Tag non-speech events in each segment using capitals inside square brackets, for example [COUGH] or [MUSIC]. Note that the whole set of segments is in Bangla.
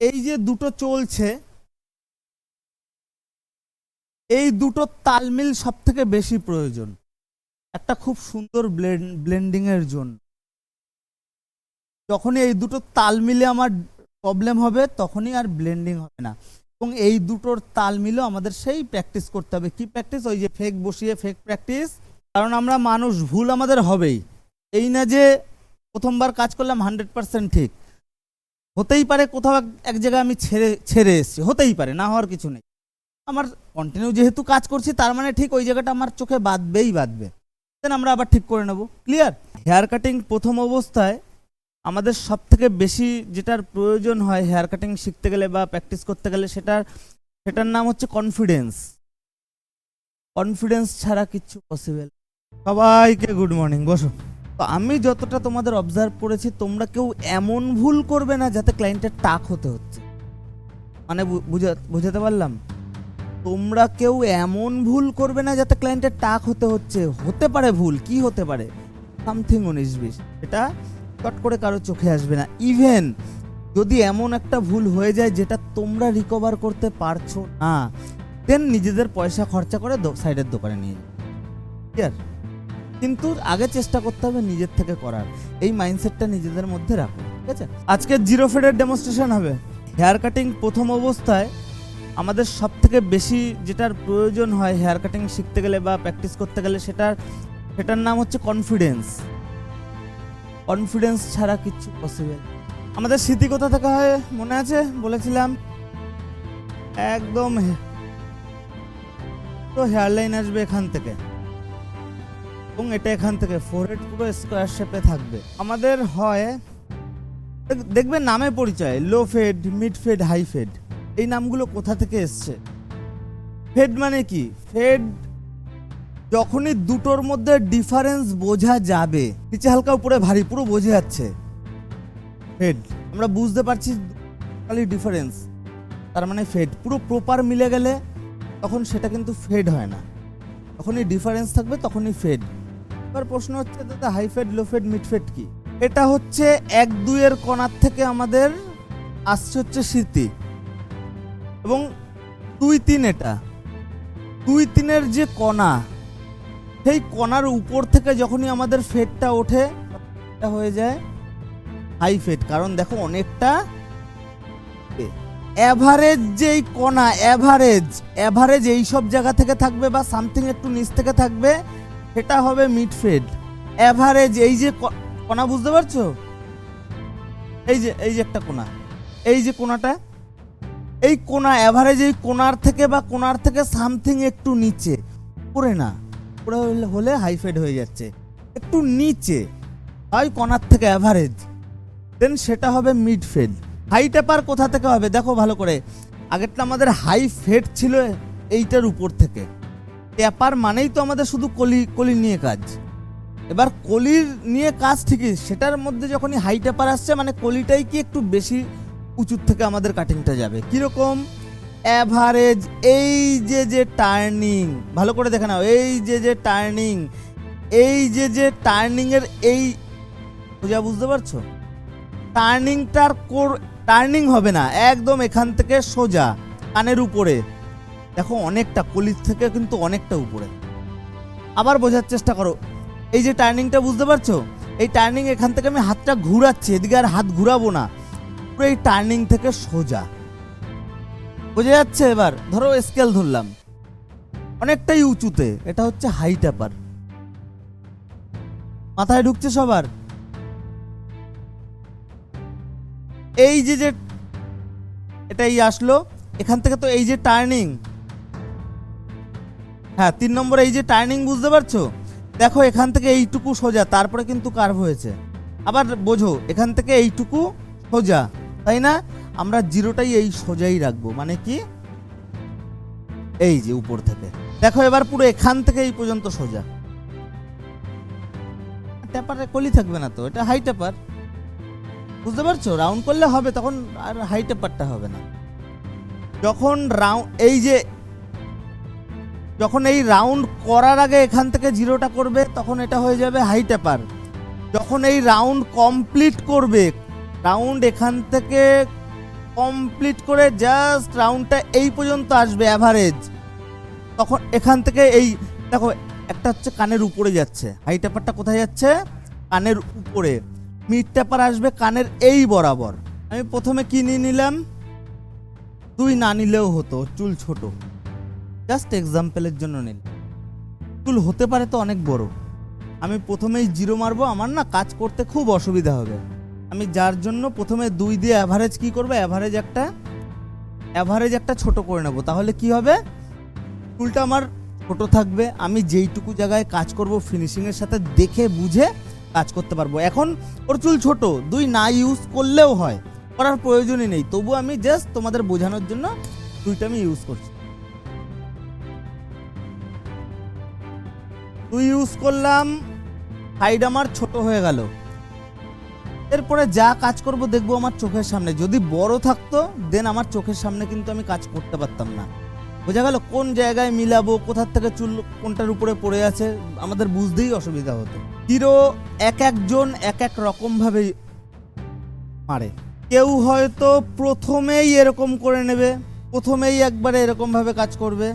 এই যে দুটো চলছে, এই দুটো তালমিল সব থেকে বেশি প্রয়োজন। একটা খুব সুন্দর ব্লেন্ডিং এর জন্য। যখনই এই দুটো তাল মিলে আমার প্রবলেম হবে, তখনই আর ব্লেন্ডিং হবে না। এবং এই দুটোর তাল মিলেও আমাদের সেই প্র্যাকটিস করতে হবে। কি প্র্যাকটিস? ওই যে ফেক বসিয়ে ফেক প্র্যাকটিস। কারণ আমরা মানুষ, ভুল আমাদের হবেই। এই না যে প্রথমবার কাজ করলাম, হান্ড্রেড পার্সেন্ট ঠিক। হতেই পারে কোথাও এক- জায়গায় আমি ছেড়ে ছেড়ে এসেছি, হতেই পারে, না হওয়ার কিছু নেই। আমার কন্টিনিউ যেহেতু কাজ করছি, তার মানে ঠিক ওই জায়গাটা আমার চোখে বাঁধবেই বাঁধবে। দেন আমরা আবার ঠিক করে নেব ক্লিয়ার হেয়ার কাটিং প্রথম অবস্থায় আমাদের সব থেকে বেশি যেটার প্রয়োজন হয় হেয়ার কাটিং শিখতে গেলে বা প্র্যাকটিস করতে গেলে সেটার সেটার নাম হচ্ছে কনফিডেন্স কনফিডেন্স ছাড়া কিচ্ছু পসিবল সবাইকে গুড মর্নিং বসো। তো আমি যতটা তোমাদের অবজার্ভ করেছি, তোমরা কেউ এমন ভুল করবে না যাতে ক্লায়েন্টের টাক হতে হচ্ছে। মানে বুঝা- বুঝাতে পারলাম? তোমরা কেউ এমন ভুল করবে না যাতে ক্লায়েন্টের টাক হতে হচ্ছে। হতে পারে ভুল, কি হতে পারে? সামথিং উনিশ বিশ। এটা চট করে কারও চোখে আসবে না। ইভেন যদি এমন একটা ভুল হয়ে যায় যেটা তোমরা রিকভার করতে পারছ না দেন নিজেদের পয়সা খরচা করে সাইডের দোকানে নিয়ে ক্লিয়ার কিন্তু আগে চেষ্টা করতে হবে নিজের থেকে করার। এই মাইন্ডসেটটা নিজেদের মধ্যে রাখো ঠিক আছে? আজকে জিরো ফেডের ডেমনস্ট্রেশন হবে। হেয়ার কাটিং প্রথম অবস্থায় আমাদের সব থেকে বেশি যেটার প্রয়োজন হয় হেয়ার কাটিং শিখতে গেলে বা প্র্যাকটিস করতে গেলে সেটার সেটার নাম হচ্ছে কনফিডেন্স কনফিডেন্স ছাড়া কিচ্ছু পসিবল আমাদের স্মৃতি কোথা থেকে হয় মনে আছে? বলেছিলাম, একদম তো হেয়ার লাইন আসবে এখান থেকে। এবং এটা এখান থেকে ফোরহেড পুরো স্কোয়ার শেপে থাকবে। আমাদের হয় দেখ- দেখবে নামে পরিচয় low fade mid fade high fade এই নামগুলো কোথা থেকে এসছে? ফেড মানে কি? ফেড যখনই দুটোর মধ্যে ডিফারেন্স বোঝা যাবে, নিচে হালকা উপরে ভারী, পুরো বোঝা যাচ্ছে। ফেড আমরা বুঝতে পারছি খালি ডিফারেন্স তার মানে ফেড পুরো প্রপার মিলে গেলে তখন সেটা কিন্তু ফেড হয় না। তখনই ডিফারেন্স থাকবে তখনই ফেড এবার প্রশ্ন হচ্ছে, দাদা হাই ফেড লো ফেড কি? এটা হচ্ছে এক দুইয়ের কণার থেকে আমাদের আসছে হচ্ছে স্মৃতি। এবং দুই তিন এটা। দুই তিনের যে কণা, সেই কণার উপর থেকে যখনই আমাদের ফেডটা ওঠে, এটা হয়ে যায় হাই ফেড কারণ দেখো, অনেকটা অ্যাভারেজ যেই কণা অ্যাভারেজ অ্যাভারেজ এই সব জায়গা থেকে থাকবে বা সামথিং একটু নিচ থেকে থাকবে সেটা হবে মিড ফেড অ্যাভারেজ এই যে কোনা বুঝতে পারছ? এই যে এই যে একটা কোনা এই যে কোনাটা এই কোনা অ্যাভারেজ এই কোণার থেকে বা কোনার থেকে সামথিং একটু নিচে। উপরে না, উপরে হলে হলে হাই ফেড হয়ে যাচ্ছে। একটু নিচে হয় কোনার থেকে অ্যাভারেজ দেন সেটা হবে মিড ফেড হাই টেপার কোথা থেকে হবে? দেখো ভালো করে। আগেরটা আমাদের হাই ফেড ছিল এইটার উপর থেকে। ট্যাপার মানেই তো আমাদের শুধু কলি কলি নিয়ে কাজ। এবার কলির নিয়ে কাজ ঠিকই, সেটার মধ্যে যখনই হাই টেপার আসছে মানে কলিটাই কি একটু বেশি উঁচুর থেকে আমাদের কাটিংটা যাবে? কীরকম? অ্যাভারেজ এই যে যে টার্নিং ভালো করে দেখে নাও, এই যে যে টার্নিং এই যে যে টার্নিংয়ের এই, সোজা বুঝতে পারছ? টার্নিংটার কোর টার্নিং হবে না, একদম এখান থেকে সোজা, কানের উপরে। দেখো অনেকটা কলির থেকে কিন্তু অনেকটা উপরে। আবার বোঝার চেষ্টা করো, এই যে টার্নিংটা বুঝতে পারছ? এই টার্নিং এখান থেকে আমি হাতটা ঘুরাচ্ছি, এদিকে আর হাত ঘুরাবো না। পুরো এই টার্নিং থেকে সোজা। বোঝা যাচ্ছে এবার? ধরো স্কেল ধরলাম। অনেকটাই উঁচুতে, এটা হচ্ছে হাই ট্যাপার মাথায় ঢুকছে সবার? এই যে যে, এটাই আসলো। এখান থেকে তো এই যে টার্নিং হ্যাঁ তিন নম্বর এই যে টার্নিং বুঝতে পারছ? দেখো, এখান থেকে এইটুকু সোজা, তারপরে কিন্তু কার্ভ হয়েছে। আবার বোঝো, এখান থেকে এইটুকু সোজা, তাই না? আমরা জিরোটাই এই সোজাই রাখব মানে কি? এই যে উপর থেকে। দেখো, এবার পুরো এখান থেকে এই পর্যন্ত সোজা। ট্যাপারে কলি থাকবে না তো, এটা হাই ট্যাপার বুঝতে পারছ? রাউন্ড করলে হবে, তখন আর হাই টেপারটা হবে না। যখন রাউন্ড এই যে যখন এই রাউন্ড করার আগে এখান থেকে জিরোটা করবে, তখন এটা হয়ে যাবে হাই টেপার যখন এই রাউন্ড কমপ্লিট করবে রাউন্ড এখান থেকে কমপ্লিট করে জাস্ট রাউন্ডটা এই পর্যন্ত আসবে অ্যাভারেজ তখন এখান থেকে এই, দেখো, একটা হচ্ছে কানের উপরে যাচ্ছে। হাই ট্যাপারটা কোথায় যাচ্ছে? কানের উপরে। মিড ট্যাপার আসবে কানের এই বরাবর। আমি প্রথমে কি নিয়ে নিলাম? তুই না নিলেও হতো, চুল ছোট। জাস্ট এক্সাম্পলের জন্য নিন। চুল হতে পারে তো অনেক বড়। আমি প্রথমেই জিরো মারবো, আমার না কাজ করতে খুব অসুবিধা হবে। আমি যার জন্য প্রথমে দুই দিয়ে অ্যাভারেজ কি করব? অ্যাভারেজ একটা অ্যাভারেজ একটা ছোট করে নেব। তাহলে কি হবে? চুলটা আমার ছোট থাকবে। আমি যেইটুকু জায়গায় কাজ করব ফিনিশিংয়ের সাথে দেখে বুঝে কাজ করতে পারব। এখন ওর চুল ছোট, দুই না ইউজ করলেও হয়। করার প্রয়োজনই নেই। তবু আমি জাস্ট তোমাদের বোঝানোর জন্য দুইটা আমি ইউজ করছি। দুই ইউজ করলাম হাইড আমার ছোট হয়ে গেল। এরপরে যা কাজ করব দেখব আমার চোখের সামনে। যদি বড় থাকতো দেন আমার চোখের সামনে কিন্তু আমি কাজ করতে পারতাম না। বোঝা গেল কোন জায়গায় মিলাবো, কোথার থেকে চুল কোনটার উপরে পড়ে আছে, আমাদের বুঝতেই অসুবিধা হতো। হিরো এক একজন এক এক রকম ভাবে মারে। কেউ হয়তো প্রথমেই এরকম করে নেবে, প্রথমেই একবারে এরকম ভাবে কাজ করবে।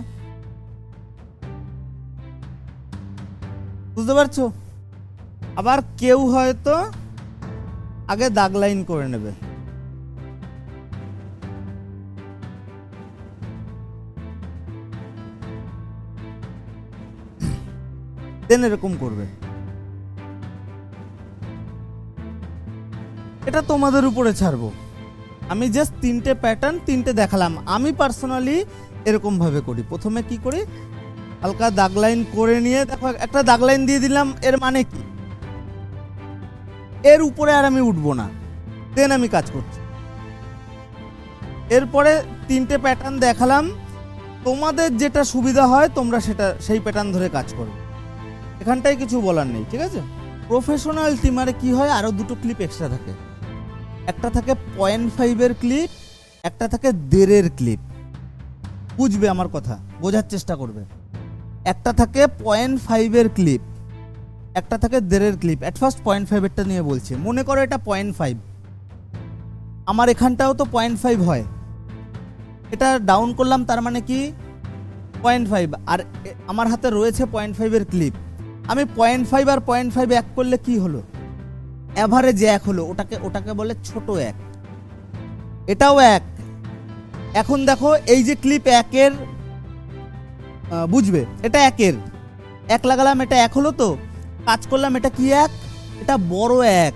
বুঝতে পারছ? আবার কেউ হয়তো আগে দাগ লাইন করে নেবে। এরকম করবে। এটা তোমাদের উপরে ছাড়বো। আমি জাস্ট তিনটে প্যাটার্ন তিনটে দেখালাম। আমি পার্সোনালি এরকম ভাবে করি। প্রথমে কি করি? হালকা দাগ লাইন করে নিয়ে দেখো, একটা দাগ লাইন দিয়ে দিলাম, এর মানে কি? এর উপরে আর আমি উঠবো না। দেন আমি কাজ করছি। এরপরে তিনটে প্যাটার্ন দেখালাম। তোমাদের যেটা সুবিধা হয়, তোমরা সেটা, সেই প্যাটার্ন ধরে কাজ করবে। এখানটায় কিছু বলার নেই, ঠিক আছে? প্রফেশনাল টিমারে কি হয় আরও দুটো ক্লিপ এক্সট্রা থাকে। একটা থাকে পয়েন্ট ফাইভের ক্লিপ একটা থাকে দেড়ের ক্লিপ বুঝবে আমার কথা, বোঝার চেষ্টা করবে। একটা থাকে পয়েন্ট ফাইভের ক্লিপ একটা থাকে দেড়ের ক্লিপ অ্যাট ফার্স্ট পয়েন্ট ফাইভেরটা নিয়ে বলছে। মনে করো এটা পয়েন্ট ফাইভ আমার এখানটাও তো পয়েন্ট ফাইভ হয়। এটা ডাউন করলাম তার মানে কি? পয়েন্ট ফাইভ আর আমার হাতে রয়েছে পয়েন্ট ফাইভের ক্লিপ আমি পয়েন্ট ফাইভ আর পয়েন্ট ফাইভ এক করলে কি হলো? অ্যাভারেজ এক হলো। ওটাকে ওটাকে বলে ছোট এক। এটাও এক। এখন দেখো, এই যে ক্লিপ একের বুঝবে, এটা একের। এক লাগালাম এটা এক হলো তো? কাজ করলাম এটা কি এক? এটা বড় এক।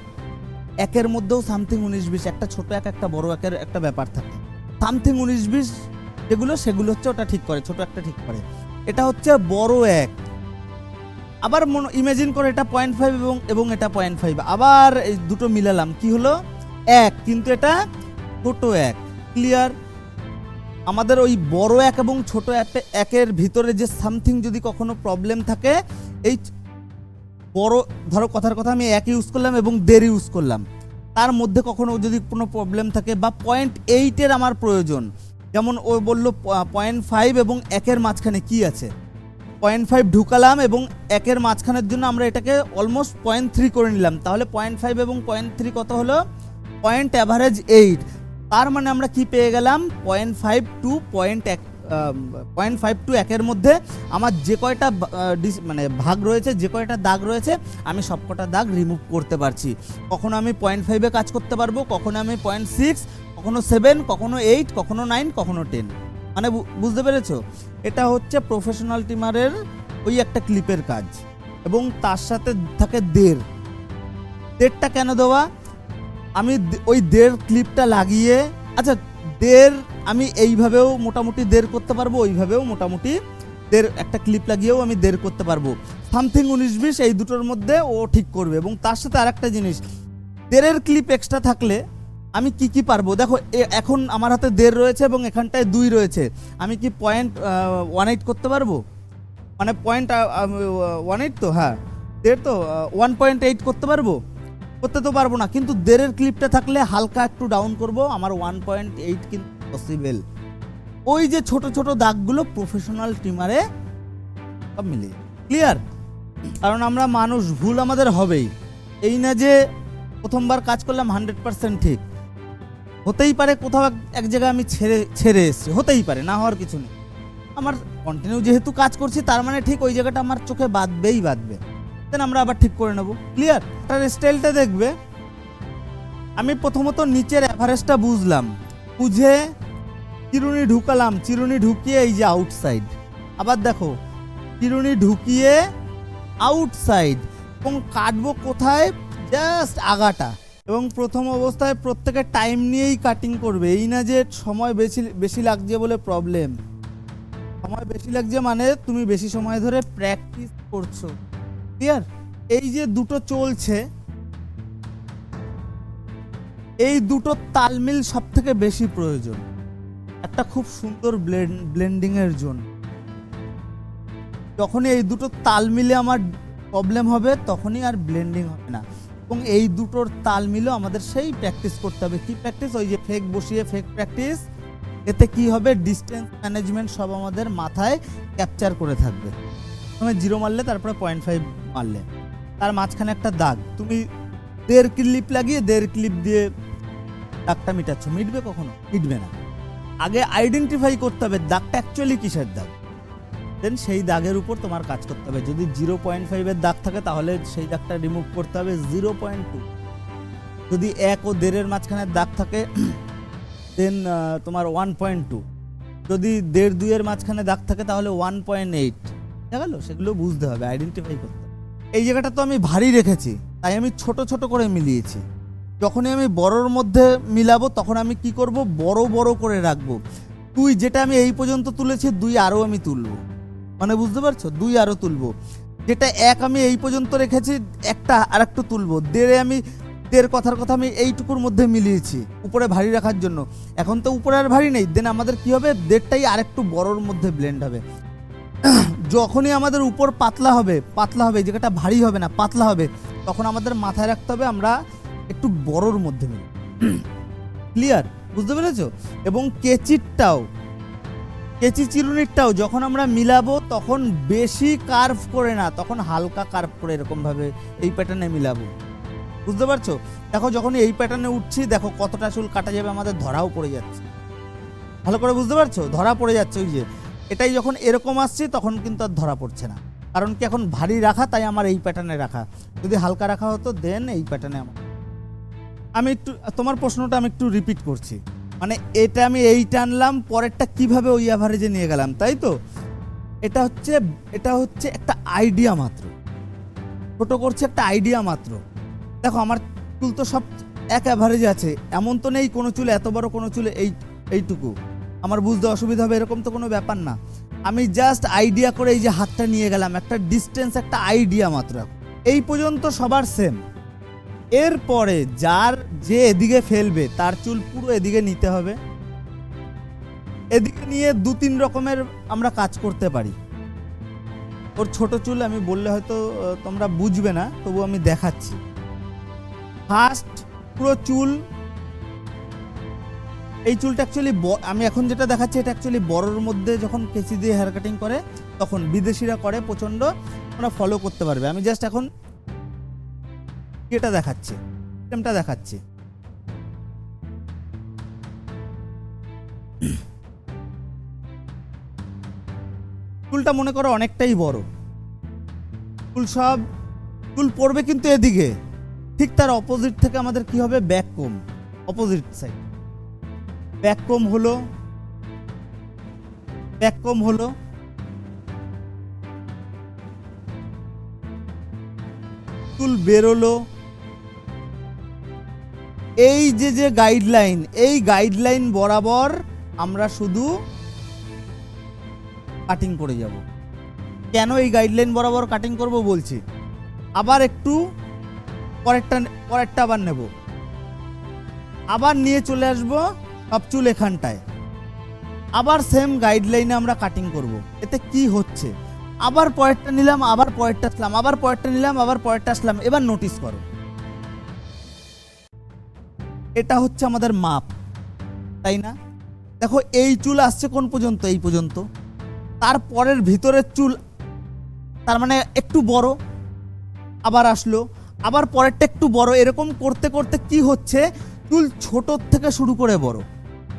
একের মধ্যেও সামথিং উনিশ বিশ, একটা ছোট এক, একটা বড় একের একটা ব্যাপার থাকে। সামথিং উনিশ বিশ যেগুলো, সেগুলো হচ্ছে ওটা ঠিক করে, ছোট একটা ঠিক করে। এটা হচ্ছে বড় এক। আবার ইমাজিন করে এটা পয়েন্ট ফাইভ এবং এবং এটা পয়েন্ট ফাইভ আবার এই দুটো মিলালাম, কি হলো? এক, কিন্তু এটা ছোট এক। ক্লিয়ার আমাদের ওই বড় এক এবং ছোট এক- একের ভিতরে যে সামথিং যদি কখনো প্রবলেম থাকে, এই বড়, ধরো কথার কথা আমি এক ইউজ করলাম এবং দেড় ইউজ করলাম। তার মধ্যে কখনো যদি কোনো প্রবলেম থাকে বা পয়েন্ট এইটের আমার প্রয়োজন, যেমন ও বলল পয়েন্ট ফাইভ এবং একের মাঝখানে কি আছে? পয়েন্ট ফাইভ ঢুকালাম এবং একের মাঝখানের জন্য আমরা এটাকে অলমোস্ট পয়েন্ট থ্রি করে নিলাম। তাহলে পয়েন্ট ফাইভ এবং পয়েন্ট থ্রি কত হলো? পয়েন্ট অ্যাভারেজ এইট তার মানে আমরা কি পেয়ে গেলাম? পয়েন্ট ফাইভ টু পয়েন্ট এক পয়েন্ট ফাইভ টু একের মধ্যে আমার যে কয়টা মানে ভাগ রয়েছে, যে কয়টা দাগ রয়েছে, আমি সবকটা দাগ রিমুভ করতে পারছি। কখনো আমি পয়েন্ট ফাইভে কাজ করতে পারব, কখনো আমি পয়েন্ট সিক্স কখনো সেভেন কখনো এইট কখনো নাইন কখনো টেন মানে বুঝতে পেরেছ? এটা হচ্ছে প্রফেশনাল টিমারের ওই একটা ক্লিপের কাজ। এবং তার সাথে থাকে দেড়। দেড়টা কেন দেওয়া? আমি ওই দেড় ক্লিপটা লাগিয়ে আচ্ছা দেড় আমি এইভাবেও মোটামুটি দেড় করতে পারব, ওইভাবেও মোটামুটি দেড় একটা ক্লিপ লাগিয়েও আমি দেড় করতে পারব। সামথিং উনিশ বিশ এই দুটোর মধ্যে ও ঠিক করবে। এবং তার সাথে আরেকটা জিনিস, দেড়ের ক্লিপ এক্সট্রা থাকলে আমি কি কি পারব? দেখো এখন আমার হাতে দেড় রয়েছে এবং এখানটায় দুই রয়েছে। আমি কি পয়েন্ট ওয়ান এইট করতে পারব? মানে পয়েন্ট ওয়ান এইট তো? হ্যাঁ। দেড় তো? ওয়ান পয়েন্ট এইট করতে পারব? করতে তো পারব না, কিন্তু দেড়ের ক্লিপটা থাকলে হালকা একটু ডাউন করব, আমার ওয়ান পয়েন্ট এইট কিন্তু পসিবল ওই যে ছোট ছোট দাগগুলো প্রফেশনাল টিমারে সব মিলিয়ে। ক্লিয়ার কারণ আমরা মানুষ, ভুল আমাদের হবেই। এই না যে প্রথমবার কাজ করলাম হান্ড্রেড পার্সেন্ট ঠিক। হতেই পারে কোথাও এক- এক জায়গায় আমি ছেড়ে ছেড়ে এসেছি, হতেই পারে, না হওয়ার কিছু নেই। আমার কন্টিনিউ যেহেতু কাজ করছি, তার মানে ঠিক ওই জায়গাটা আমার চোখে বাঁধবেই বাঁধবে। দেন আমরা আবার ঠিক করে নেব। ক্লিয়ার তার স্টাইলটা দেখবে। আমি প্রথমত নিচের অ্যাভারেজটা বুঝলাম। বুঝে চিরুনি ঢুকালাম। চিরুনি ঢুকিয়ে এই যে আউটসাইড আবার দেখো চিরুনি ঢুকিয়ে আউটসাইড এবং কাটবো কোথায়? জাস্ট আগাটা। এবং প্রথম অবস্থায় প্রত্যেকে টাইম নিয়েই কাটিং করবে। এই না যে সময় বেশি বেশি লাগছে বলে প্রবলেম সময় বেশি লাগছে মানে তুমি বেশি সময় ধরে প্র্যাকটিস করছ। ক্লিয়ার এই যে দুটো চলছে, এই দুটো তালমিল সব থেকে বেশি প্রয়োজন। একটা খুব সুন্দর ব্লেন্ডিং এর জন্য। যখনই এই দুটো তাল মিলে আমার প্রবলেম হবে, তখনই আর ব্লেন্ডিং হবে না। এবং এই দুটোর তাল মিলেও আমাদের সেই প্র্যাকটিস করতে হবে। কি প্র্যাকটিস ওই যে ফেক বসিয়ে ফেক প্র্যাকটিস এতে কি হবে? ডিস্টেন্স ম্যানেজমেন্ট সব আমাদের মাথায় ক্যাপচার করে থাকবে। তুমি জিরো মারলে, তারপরে পয়েন্ট ফাইভ মারলে। তার মাঝখানে একটা দাগ। তুমি দেড় ক্লিপ লাগিয়ে, দেড় ক্লিপ দিয়ে দাগটা মিটাচ্ছ। মিটবে কখনো? মিটবে না। আগে আইডেন্টিফাই করতে হবে দাগটা অ্যাকচুয়ালি কিসের দাগ। দেন সেই দাগের উপর তোমার কাজ করতে হবে। যদি জিরো পয়েন্ট ফাইভের দাগ থাকে, তাহলে সেই দাগটা রিমুভ করতে হবে জিরো পয়েন্ট টু যদি এক ও দেড়ের মাঝখানে দাগ থাকে দেন তোমার ওয়ান পয়েন্ট টু যদি দেড় দুইয়ের মাঝখানে দাগ থাকে, তাহলে ওয়ান পয়েন্ট এইট গেল, সেগুলো বুঝতে হবে আইডেন্টিফাই করতে এই জায়গাটা তো আমি ভারী রেখেছি, তাই আমি ছোট ছোট করে মিলিয়েছি। যখনই আমি বড়র মধ্যে মিলাবো, তখন আমি কি করব? বড় বড় করে রাখব। তুই যেটা আমি এই পর্যন্ত তুলেছি, দুই আরও আমি তুলবো। মানে বুঝতে পারছ? দুই আরও তুলবো। যেটা এক আমি এই পর্যন্ত রেখেছি, একটা আর একটু তুলবো। দেড়ে আমি, দেড় কথার কথা আমি এইটুকুর মধ্যে মিলিয়েছি, উপরে ভারী রাখার জন্য। এখন তো উপরে আর ভারী নেই, দেন আমাদের কি হবে? দেড়টাই আরেকটু বড়র মধ্যে ব্লেন্ড হবে। যখনই আমাদের উপর পাতলা হবে পাতলা হবে জায়গাটা ভারী হবে না, পাতলা হবে, তখন আমাদের মাথায় রাখতে হবে আমরা একটু বড়র মধ্যে মিলি ক্লিয়ার বুঝতে পেরেছ? এবং কেচিরটাও, কেচি চিরুনিরটাও যখন আমরা মিলাবো, তখন বেশি কার্ভ করে না, তখন হালকা কার্ভ করে এরকমভাবে এই প্যাটার্নে মিলাবো। বুঝতে পারছ? দেখো যখন এই প্যাটার্নে উঠছি, দেখো কতটা চুল কাটা যাবে, আমাদের ধরাও পড়ে যাচ্ছে। ভালো করে বুঝতে পারছ? ধরা পড়ে যাচ্ছে, ওই যে। এটাই যখন এরকম আসছে, তখন কিন্তু আর ধরা পড়ছে না। কারণ কি এখন ভারী রাখা, তাই আমার এই প্যাটার্নে রাখা। যদি হালকা রাখা হতো দেন এই প্যাটার্নে আমার আমি একটু, তোমার প্রশ্নটা আমি একটু রিপিট করছি। মানে এটা আমি এই টানলাম, পরেরটা কীভাবে ওই অ্যাভারেজে নিয়ে গেলাম, তাই তো? এটা হচ্ছে এটা হচ্ছে একটা আইডিয়া মাত্র। ছোট করছে একটা আইডিয়া মাত্র। দেখো, আমার চুল তো সব এক অ্যাভারেজে আছে। এমন তো নেই, কোনো চুল, এত বড় কোনো চুল, এই, এইটুকু। আমার বুঝতে অসুবিধা হবে, এরকম তো কোনো ব্যাপার না। আমি জাস্ট আইডিয়া করে এই যে হাতটা নিয়ে গেলাম, একটা ডিস্টেন্স একটা আইডিয়া মাত্র। এই পর্যন্ত সবার সেম এরপরে যার যে এদিকে ফেলবে, তার চুল পুরো এদিকে নিতে হবে। এদিকে নিয়ে দু তিন রকমের আমরা কাজ করতে পারি। ওর ছোট চুল আমি বললে হয়তো তোমরা বুঝবে না, তবু আমি দেখাচ্ছি। ফার্স্ট পুরো চুল এই চুলটা অ্যাকচুয়ালি আমি এখন যেটা দেখাচ্ছি, এটা অ্যাকচুয়ালি বড়োর মধ্যে যখন কেচি দিয়ে হেয়ার কাটিং করে, তখন বিদেশিরা করে প্রচণ্ড ওরা ফলো করতে পারবে। আমি জাস্ট এখন এটা দেখাচ্ছি সিস্টেমটা দেখাচ্ছি। চুলটা মনে করো অনেকটাই বড়। চুল সব, চুল পড়বে কিন্তু এদিকে। ঠিক তার অপোজিট থেকে আমাদের কি হবে? Back comb opposite side back comb হলো ব্যাক কম হলো চুল বেরোলো। এই যে যে গাইডলাইন এই গাইডলাইন বরাবর আমরা শুধু কাটিং করে যাব। কেন এই গাইডলাইন বরাবর কাটিং করব বলছি? আবার একটু পরেরটা পরেরটা আবার নেব। আবার নিয়ে চলে আসব সব চুল এখানটায় আবার সেম গাইডলাইনে আমরা কাটিং করব। এতে কি হচ্ছে? আবার পরেরটা নিলাম, আবার পরেরটা আসলাম, আবার পরেরটা নিলাম, আবার পরেরটা আসলাম, এবার নোটিস করো। এটা হচ্ছে আমাদের মাপ, তাই না? দেখো, এই চুল আসছে কোন পর্যন্ত? এই পর্যন্ত। তারপরের ভিতরের চুল, তার মানে একটু বড়, আবার আসলো। আবার পরেরটা একটু বড়, এরকম করতে করতে কি হচ্ছে? চুল ছোটোর থেকে শুরু করে বড়।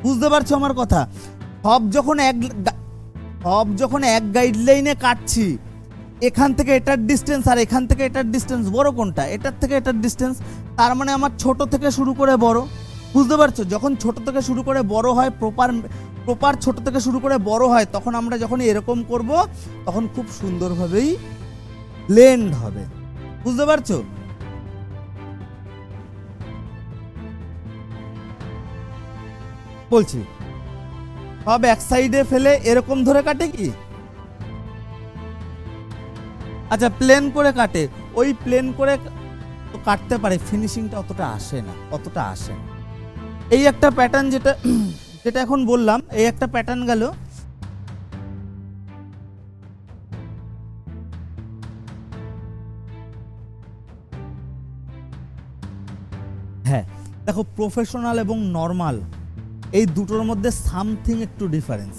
বুঝতে পারছ আমার কথা? সব যখন এক সব যখন এক গাইডলাইনে কাটছি, এখান থেকে এটার ডিস্টেন্স আর এখান থেকে এটার ডিস্টেন্স বড় কোনটা? এটার থেকে এটার ডিস্টেন্স তার মানে আমার ছোট থেকে শুরু করে বড়। বুঝতে পারছ? যখন ছোট থেকে শুরু করে বড় হয় প্রপার প্রপার ছোট থেকে শুরু করে বড় হয়, তখন আমরা যখন এরকম করব, তখন খুব সুন্দরভাবেই ব্লেন্ড হবে। বুঝতে পারছ? বলছি। সব এক সাইডে ফেলে এরকম ধরে কাটে কি? আচ্ছা প্লেন করে কাটে। ওই প্লেন করে কাটতে পারে ফিনিশিংটা অতটা আসে না, অতটা আসে না। এই একটা প্যাটার্ন যেটা যেটা এখন বললাম, এই একটা প্যাটার্ন গেল। হ্যাঁ দেখো প্রফেশনাল এবং নর্মাল এই দুটোর মধ্যে সামথিং একটু ডিফারেন্স।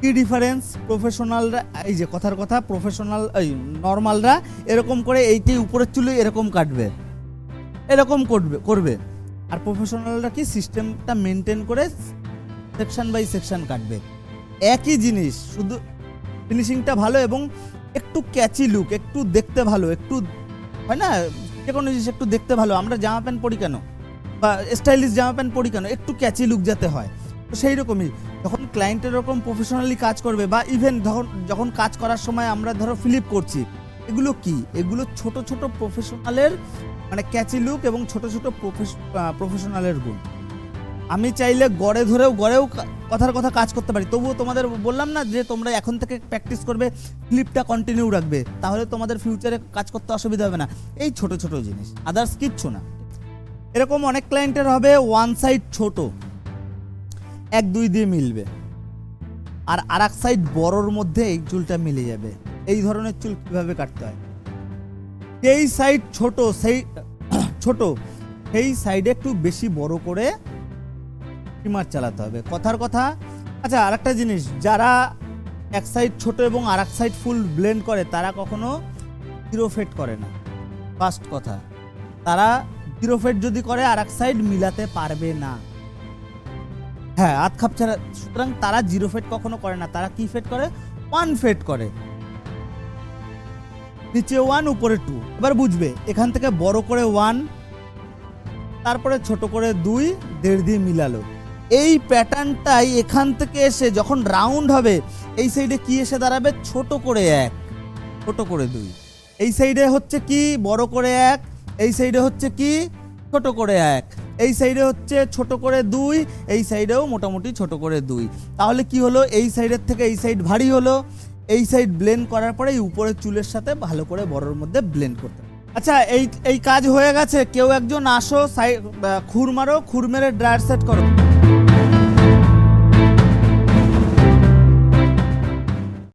কি ডিফারেন্স? প্রফেশনালরা, এই যে কথার কথা, প্রফেশনাল, এই নর্মালরা এরকম করে এইটি উপরের চুলে এরকম কাটবে। এরকম করবে করবে। আর প্রফেশনালরা কি সিস্টেমটা মেনটেন করে সেকশন বাই সেকশন কাটবে। একই জিনিস, শুধু ফিনিশিংটা ভালো এবং একটু ক্যাচি লুক, একটু দেখতে ভালো, একটু, হয় না? যে কোনো জিনিস একটু দেখতে ভালো। আমরা জামা প্যান্ট পরি কেন? বা স্টাইলিশ জামা প্যান্ট পরি কেন? একটু ক্যাচি লুক যাতে হয়। তো সেই রকমই যখন ক্লায়েন্টের এরকম প্রফেশনালি কাজ করবে বা ইভেন যখন যখন কাজ করার সময় আমরা ধরো ফিলিপ করছি, এগুলো কি? এগুলো ছোট ছোট প্রফেশনালের মানে ক্যাচি লুক এবং ছোট ছোট প্রফেশনালের গুণ। আমি চাইলে গড়ে ধরেও, গড়েও কথার কথা কাজ করতে পারি। তবুও তোমাদের বললাম না যে তোমরা এখন থেকে প্র্যাকটিস করবে ফ্লিপটা কন্টিনিউ রাখবে। তাহলে তোমাদের ফিউচারে কাজ করতে অসুবিধা হবে না। এই ছোট ছোট জিনিস। আদার্স কিচ্ছু না। এরকম অনেক ক্লায়েন্টের হবে ওয়ান সাইড ছোট, এক দুই দিয়ে মিলবে। আর আর এক সাইড বড়োর মধ্যে এই চুলটা মিলে যাবে। এই ধরনের চুল কীভাবে কাটতে হয়? যেই সাইড ছোট, সেই [COUGHS] ছোট, সেই সাইডে একটু বেশি বড় করে ট্রিমার চালাতে হবে। কথার কথা আচ্ছা আরেকটা জিনিস, যারা এক সাইড ছোট এবং আর এক সাইড ফুল ব্লেন্ড করে, তারা কখনো জিরো ফেট করে না। ফার্স্ট কথা, তারা জিরো ফেট যদি করে, আর এক সাইড মিলাতে পারবে না। হ্যাঁ আধ খাপ ছাড়া সুতরাং তারা জিরো ফেট কখনো করে না। তারা কি ফেট করে? ওয়ান ফেট করে। নিচে ওয়ান উপরে টু এবার বুঝবে, এখান থেকে বড় করে ওয়ান তারপরে ছোট করে দুই, দেড় দিয়ে মিলালো। এই প্যাটার্নটাই এখান থেকে এসে যখন রাউন্ড হবে, এই সাইডে কি এসে দাঁড়াবে? ছোট করে এক। ছোট করে দুই। এই সাইডে হচ্ছে কি? বড় করে এক এই সাইডে হচ্ছে কি? ছোট করে এক। এই সাইডে হচ্ছে ছোট করে দুই। এই সাইডেও মোটামুটি ছোট করে দুই। তাহলে কি হলো? এই সাইডের থেকে এই সাইড ভারী হলো। এই সাইড ব্লেন্ড করার পরে এই উপরের চুলের সাথে ভালো করে বড়োর মধ্যে ব্লেন্ড করতে আচ্ছা এই এই কাজ হয়ে গেছে। কেউ একজন আসো, সাই খুর মারো, খুর মেরে ড্রায়ার সেট করো।